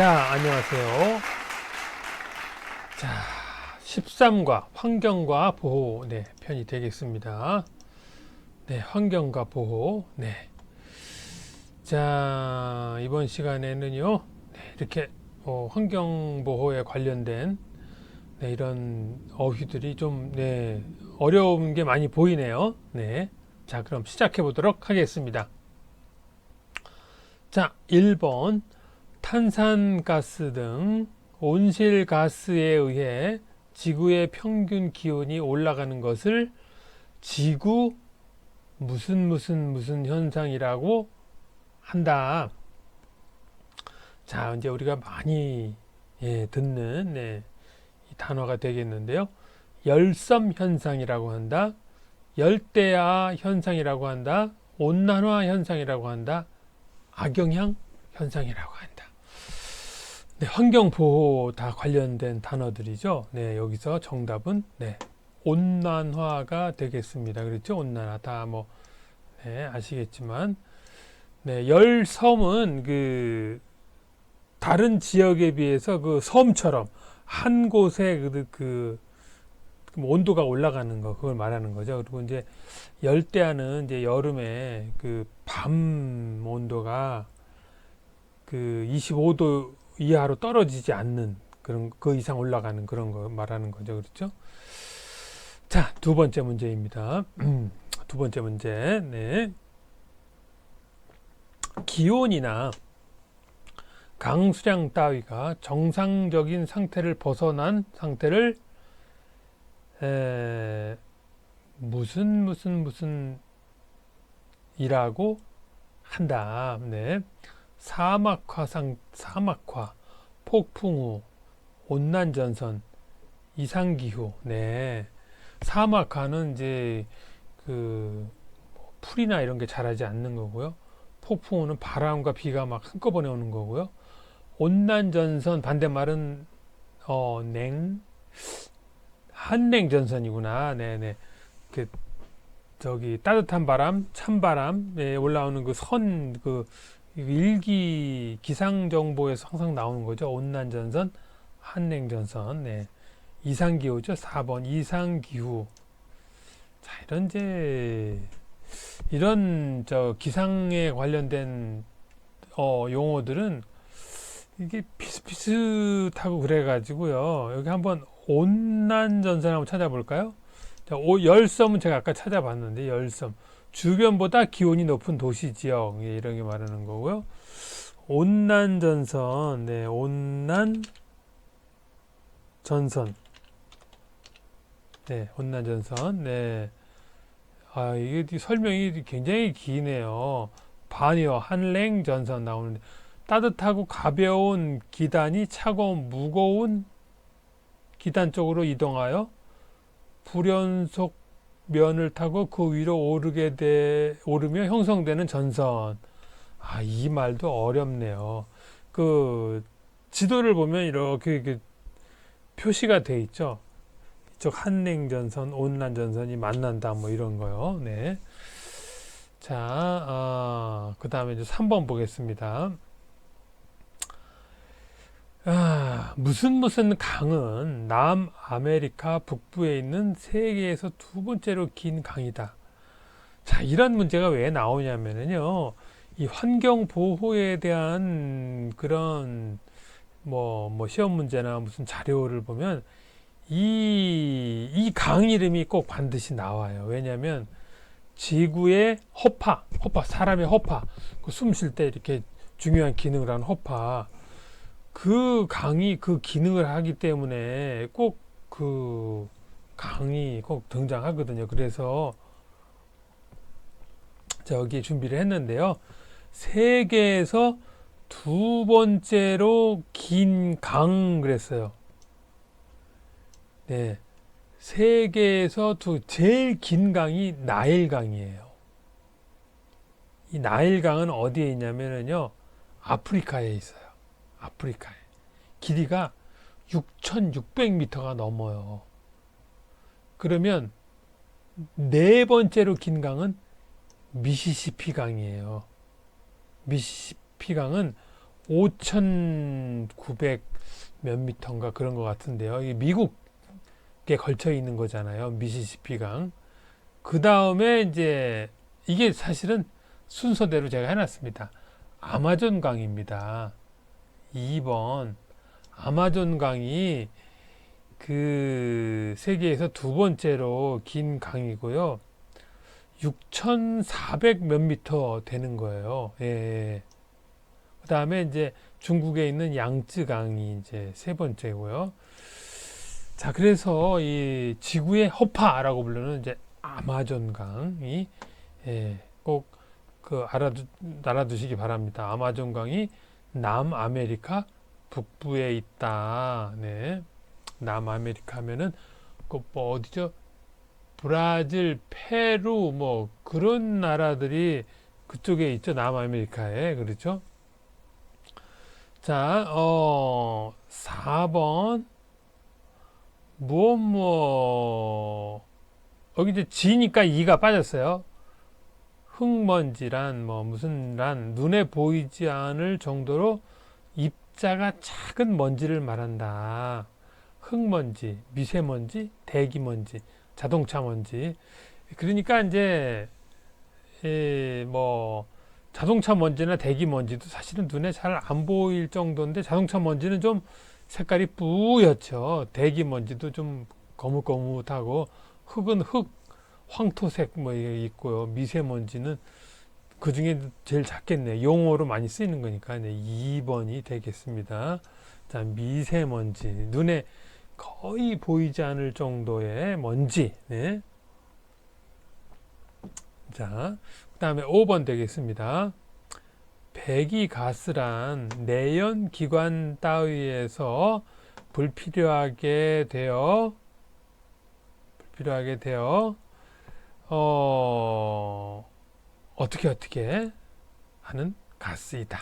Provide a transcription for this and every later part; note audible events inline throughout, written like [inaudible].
자, 안녕하세요. 자, 13과 환경과 보호, 네, 편이 되겠습니다. 네, 환경과 보호, 네. 자, 이번 시간에는요, 네, 이렇게 어, 환경 보호에 관련된 네, 이런 어휘들이 좀, 네, 어려운 게 많이 보이네요. 네. 자, 그럼 시작해 보도록 하겠습니다. 자, 1번. 탄산가스 등 온실가스에 의해 지구의 평균 기온이 올라가는 것을 지구 무슨 무슨 무슨 현상이라고 한다. 자, 이제 우리가 많이 예, 듣는 네, 이 단어가 되겠는데요. 열섬 현상이라고 한다. 열대야 현상이라고 한다. 온난화 현상이라고 한다. 악영향 현상이라고 한다. 네, 환경 보호 다 관련된 단어들이죠. 네, 여기서 정답은 네, 온난화가 되겠습니다. 그렇죠? 온난화 다 뭐 네, 아시겠지만 네, 열 섬은 그 다른 지역에 비해서 그 섬처럼 한 곳에 그, 그, 그 온도가 올라가는 거 그걸 말하는 거죠. 그리고 이제 열대야는 이제 여름에 그 밤 온도가 그 25도 이하로 떨어지지 않는 그런 그 이상 올라가는 그런 거 말하는 거죠. 그렇죠? 자, 두 번째 문제입니다. [clears throat] 두 번째 문제. 네. 기온이나 강수량 따위가 정상적인 상태를 벗어난 상태를 에, 무슨 무슨 무슨 이라고 한다. 네. 사막화상 사막화, 폭풍우, 온난전선, 이상기후. 네. 사막화는 이제 그 풀이나 이런 게 자라지 않는 거고요. 폭풍우는 바람과 비가 막 한꺼번에 오는 거고요. 온난전선 반대말은 어, 냉 한냉전선이구나. 네네. 그 저기 따뜻한 바람, 찬바람에 올라오는 그 선, 그 일기 기상 정보에서 항상 나오는 거죠. 온난 전선, 한냉 전선. 네. 이상 기후죠. 4번 이상 기후. 자, 이런 이제 이런 저 기상에 관련된 어 용어들은 이게 비슷비슷하고 그래 가지고요. 여기 한번 온난 전선 한번 찾아볼까요? 자, 오, 열섬은 제가 아까 찾아봤는데 열섬. 주변보다 기온이 높은 도시 지역 예, 이런 게 말하는 거고요. 온난 전선, 네, 온난 전선, 네, 온난 전선, 네. 아 이게 설명이 굉장히 기네요. 반이요 한랭 전선 나오는데 따뜻하고 가벼운 기단이 차가운 무거운 기단 쪽으로 이동하여 불연속 면을 타고 그 위로 오르게 돼 오르며 형성되는 전선. 아, 이 말도 어렵네요. 그 지도를 보면 이렇게, 이렇게 표시가 돼 있죠. 이쪽 한냉전선, 온난전선이 만난다, 뭐 이런 거요. 네. 자, 어, 그 다음에 이제 3번 보겠습니다. 아, 무슨 무슨 강은 남아메리카 북부에 있는 세계에서 두 번째로 긴 강이다. 자, 이런 문제가 왜 나오냐면요. 이 환경 보호에 대한 그런 뭐, 뭐 시험 문제나 무슨 자료를 보면 이, 이 강 이름이 꼭 반드시 나와요. 왜냐면 지구의 허파, 허파, 사람의 허파, 그 숨 쉴 때 이렇게 중요한 기능을 하는 허파. 그 강이 그 기능을 하기 때문에 꼭 그 강이 꼭 등장하거든요. 그래서 저기 준비를 했는데요. 세계에서 두 번째로 긴 강 그랬어요. 네. 세계에서 두 제일 긴 강이 나일강이에요. 이 나일강은 어디에 있냐면요. 아프리카에 있어요. 아프리카에. 길이가 6,600m가 넘어요. 그러면 네 번째로 긴 강은 미시시피 강이에요. 미시시피 강은 5,900 몇 미터인가 그런 것 같은데요. 미국에 걸쳐 있는 거잖아요. 미시시피 강. 그 다음에 이제 이게 사실은 순서대로 제가 해놨습니다. 아마존 강입니다. 2번 아마존 강이 그 세계에서 두 번째로 긴 강이고요. 6,400 몇 미터 되는 거예요. 예. 그 다음에 이제 중국에 있는 양쯔강이 이제 세 번째고요. 자, 그래서 이 지구의 허파라고 부르는 이제 아마존강이 예, 꼭 그 알아두, 알아두시기 바랍니다. 아마존강이 남아메리카 북부에 있다. 네. 남아메리카 하면은 그뭐 어디죠? 브라질, 페루 뭐 그런 나라들이 그쪽에 있죠. 남아메리카에. 그렇죠? 자, 어 4번 무엇 뭐 여기 이제 지니까 이가 빠졌어요. 흙먼지란 뭐 무슨 란 눈에 보이지 않을 정도로 입자가 작은 먼지를 말한다. 흙먼지, 미세먼지, 대기먼지, 자동차 먼지. 그러니까 이제 예, 뭐 자동차 먼지나 대기 먼지도 사실은 눈에 잘 안 보일 정도인데 자동차 먼지는 좀 색깔이 뿌옇죠. 대기 먼지도 좀 거뭇거뭇하고 흙은 흙 황토색 뭐 있고요. 미세먼지는 그 중에 제일 작겠네. 용어로 많이 쓰이는 거니까 네, 2번이 되겠습니다. 자, 미세먼지. 눈에 거의 보이지 않을 정도의 먼지. 네. 자, 그 다음에 5번 되겠습니다. 배기가스란 내연 기관 따위에서 불필요하게 되어 불필요하게 되어 어 어떻게 어떻게 하는 가스이다.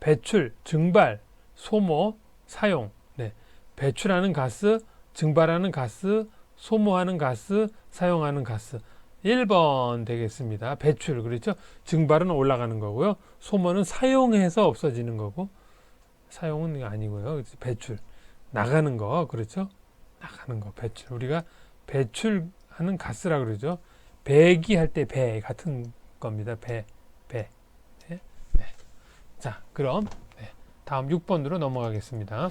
배출, 증발, 소모, 사용. 네. 배출하는 가스, 증발하는 가스, 소모하는 가스, 사용하는 가스. 1번 되겠습니다. 배출. 그렇죠? 증발은 올라가는 거고요. 소모는 사용해서 없어지는 거고 사용은 아니고요. 배출. 나가는 거. 그렇죠? 나가는 거. 배출. 우리가 배출하는 가스라 그러죠. 배기 할 때 배 같은 겁니다. 배. 배. 네. 네. 자, 그럼 네. 다음 6번으로 넘어가겠습니다.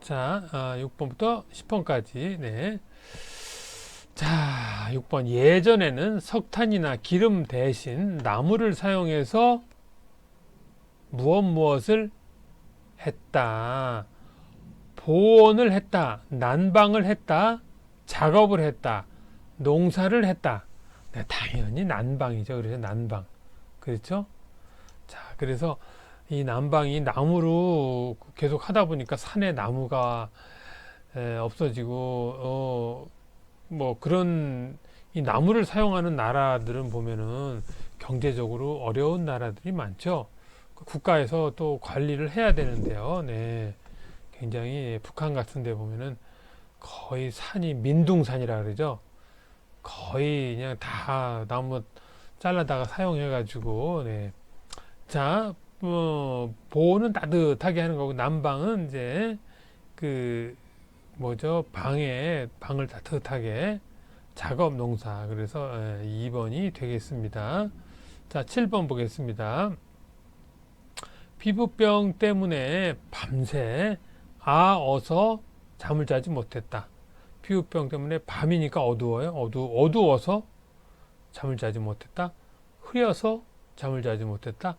자, 아, 6번부터 10번까지. 네. 자, 6번. 예전에는 석탄이나 기름 대신 나무를 사용해서 무엇 무엇을 했다. 보온을 했다. 난방을 했다. 작업을 했다. 농사를 했다. 네, 당연히 난방이죠. 그래서 난방. 그렇죠? 자, 그래서 이 난방이 나무로 계속 하다 보니까 산에 나무가 에, 없어지고 어, 뭐 그런 이 나무를 사용하는 나라들은 보면은 경제적으로 어려운 나라들이 많죠. 그 국가에서 또 관리를 해야 되는데요. 네. 굉장히 북한 같은 데 보면은 거의 산이 민둥산이라 그러죠. 거의 그냥 다 나무 잘라다가 사용해 가지고 네. 자, 뭐 보호는 따뜻하게 하는 거고 난방은 이제 그 뭐죠 방에 방을 따뜻하게 작업 농사 그래서 2번이 되겠습니다. 자 7번 보겠습니다. 피부병 때문에 밤새 아 어서 잠을 자지 못했다. 피부병 때문에 밤이니까 어두워요. 어두 어두워서 잠을 자지 못했다. 흐려서 잠을 자지 못했다.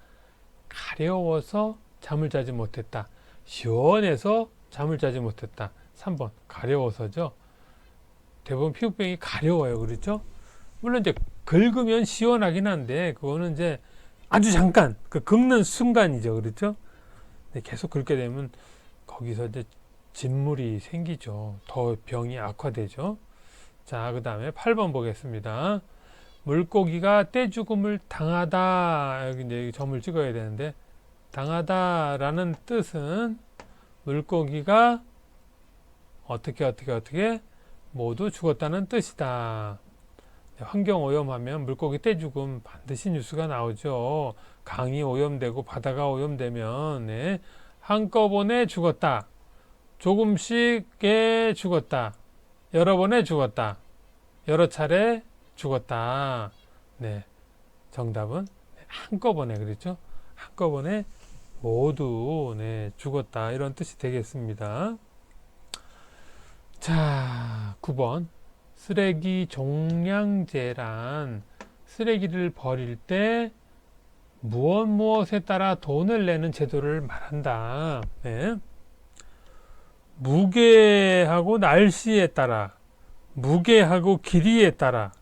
가려워서 잠을 자지 못했다. 시원해서 잠을 자지 못했다. 3번 가려워서죠. 대부분 피부병이 가려워요. 그렇죠? 물론 이제 긁으면 시원하긴 한데 그거는 이제 아주 잠깐 그 긁는 순간이죠. 그렇죠? 계속 긁게 되면 거기서 이제 진물이 생기죠. 더 병이 악화되죠. 자, 그 다음에 8번 보겠습니다. 물고기가 떼죽음을 당하다 여기 이제 점을 찍어야 되는데 당하다라는 뜻은 물고기가 어떻게 어떻게 어떻게 모두 죽었다는 뜻이다. 환경 오염하면 물고기 떼죽음 반드시 뉴스가 나오죠. 강이 오염되고 바다가 오염되면 네, 한꺼번에 죽었다. 조금씩에 죽었다. 여러 번에 죽었다. 여러 차례 죽었다. 네. 정답은 한꺼번에 그랬죠. 한꺼번에 모두 네, 죽었다. 이런 뜻이 되겠습니다. 자, 9번. 쓰레기 종량제란 쓰레기를 버릴 때 무엇 무엇에 따라 돈을 내는 제도를 말한다. 네. 무게하고 날씨에 따라, 무게하고 길이에 따라,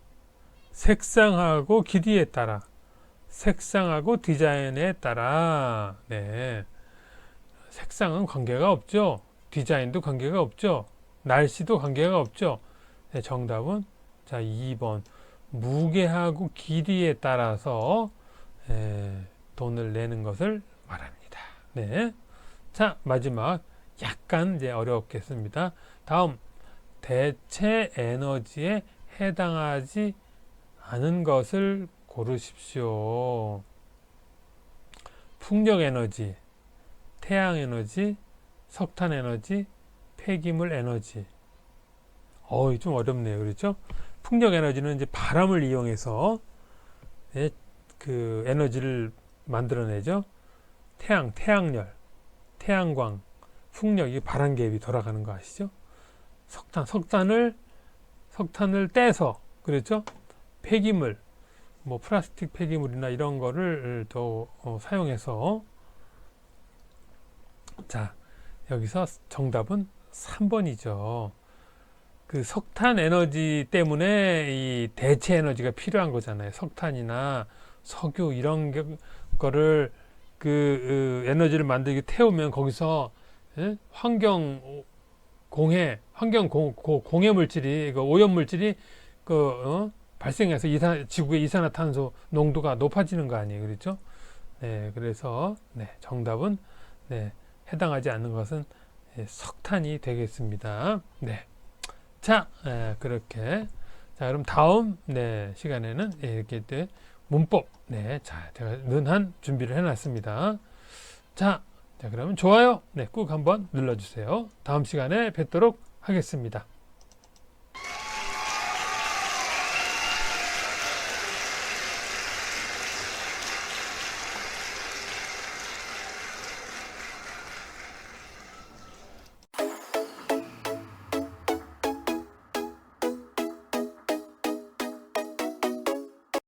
색상하고 길이에 따라, 색상하고 디자인에 따라, 네. 색상은 관계가 없죠. 디자인도 관계가 없죠. 날씨도 관계가 없죠. 네, 정답은 자 2번 무게하고 길이에 따라서 에, 돈을 내는 것을 말합니다. 네. 자 마지막 약간 이제 어렵겠습니다. 다음 대체 에너지에 해당하지 않은 것을 고르십시오. 풍력 에너지, 태양 에너지, 석탄 에너지, 폐기물 에너지. 어이, 좀 어렵네요. 그렇죠? 풍력 에너지는 이제 바람을 이용해서 예, 그 에너지를 만들어내죠. 태양, 태양열, 태양광, 풍력 이 바람개입이 돌아가는 거 아시죠? 석탄, 석탄을 석탄을 떼서 그렇죠? 폐기물, 뭐 플라스틱 폐기물이나 이런 거를 더 어, 사용해서 자 여기서 정답은 3번이죠. 그 석탄 에너지 때문에 이 대체 에너지가 필요한 거잖아요. 석탄이나 석유 이런 게- 거를 그, 그 에너지를 만들기 태우면 거기서 예? 환경 공해, 환경 공해 물질이 그 오염 물질이 그 어? 발생해서 이산 지구의 이산화탄소 농도가 높아지는 거 아니에요, 그렇죠? 네, 그래서 네, 정답은 네, 해당하지 않는 것은 예, 석탄이 되겠습니다. 네. 자, 예, 그렇게. 자, 그럼 다음, 네, 시간에는 예, 이렇게 때 문법, 네, 자, 제가 는한 준비를 해놨습니다. 자, 자, 그러면 좋아요, 네, 꾹 한번 눌러주세요. 다음 시간에 뵙도록 하겠습니다.